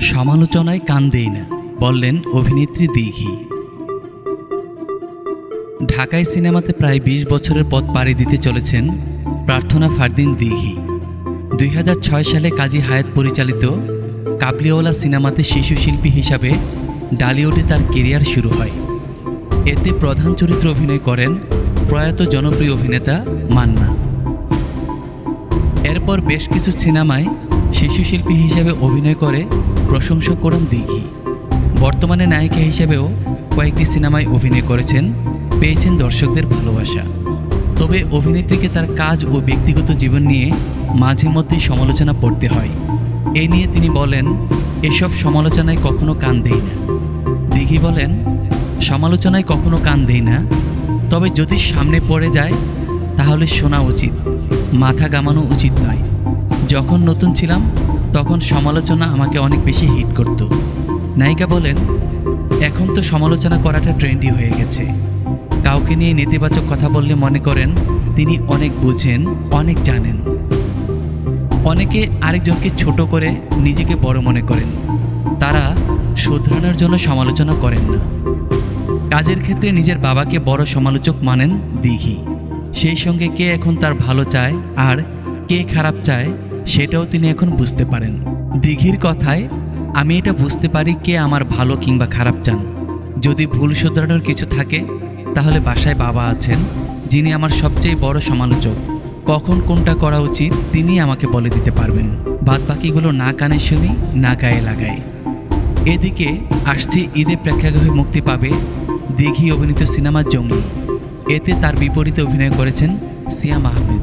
সমালোচনায় কান দেই না, বললেন অভিনেত্রী দিঘি। ঢাকায় সিনেমাতে প্রায় ২০ বছরের পথ পাড়ি দিতে চলেছেন প্রার্থনা ফারদিন দিঘি। দুই হাজার ছয় সালে কাজী হায়াত পরিচালিত কাবলিওয়ালা সিনেমাতে শিশু শিল্পী হিসাবে ডালিউডে তার কেরিয়ার শুরু হয়। এতে প্রধান চরিত্রে অভিনয় করেন প্রয়াত জনপ্রিয় অভিনেতা মান্না। এরপর বেশ কিছু সিনেমায় শিশু শিল্পী হিসাবে অভিনয় করে প্রশংসা করেন দিঘি। বর্তমানে নায়িকা হিসেবেও কয়েকটি সিনেমায় অভিনয় করেছেন, পেয়েছেন দর্শকদের ভালোবাসা। তবে অভিনেত্রীকে তার কাজ ও ব্যক্তিগত জীবন নিয়ে মাঝে মধ্যেই সমালোচনা পড়তে হয়। এই নিয়ে তিনি বলেন, এসব সমালোচনায় কখনো কান দেই না। দিঘি বলেন, সমালোচনায় কখনো কান দেই না। তবে যদি সামনে পড়ে যায়, তাহলে শোনা উচিত। মাথা গামানো উচিত নয়। যখন নতুন ছিলাম তখন সমালোচনা আমাকে অনেক বেশি হিট করত। নায়িকা বলেন, এখন তো সমালোচনা করাটা ট্রেন্ডি হয়ে গেছে। কাউকে নিয়ে নেতিবাচক কথা বললে মনে করেন তিনি অনেক বুঝেন, অনেক জানেন। অনেকে আরেকজনকে ছোট করে নিজেকে বড় মনে করেন। তারা শুধরানোর জন্য সমালোচনা করেন না। কাজের ক্ষেত্রে নিজের বাবাকে বড় সমালোচক মানেন দিঘি। সেই সঙ্গে কে এখন তার ভালো চায় আর কে খারাপ চায় সেটাও তিনি এখন বুঝতে পারেন। দিঘির কথায়, আমি এটা বুঝতে পারি কে আমার ভালো কিংবা খারাপ চান। যদি ভুল শুধরানোর কিছু থাকে, তাহলে বাসায় বাবা আছেন, যিনি আমার সবচেয়ে বড় সমালোচক। কখন কোনটা করা উচিত তিনি আমাকে বলে দিতে পারবেন। বাদ বাকিগুলো না কানে শুনি, না গায়ে লাগায় এদিকে আসছে ঈদে প্রেক্ষাগৃহে মুক্তি পাবে দিঘি অভিনীত সিনেমা জঙ্গলি। এতে তার বিপরীতে অভিনয় করেছেন সিয়াম আহমেদ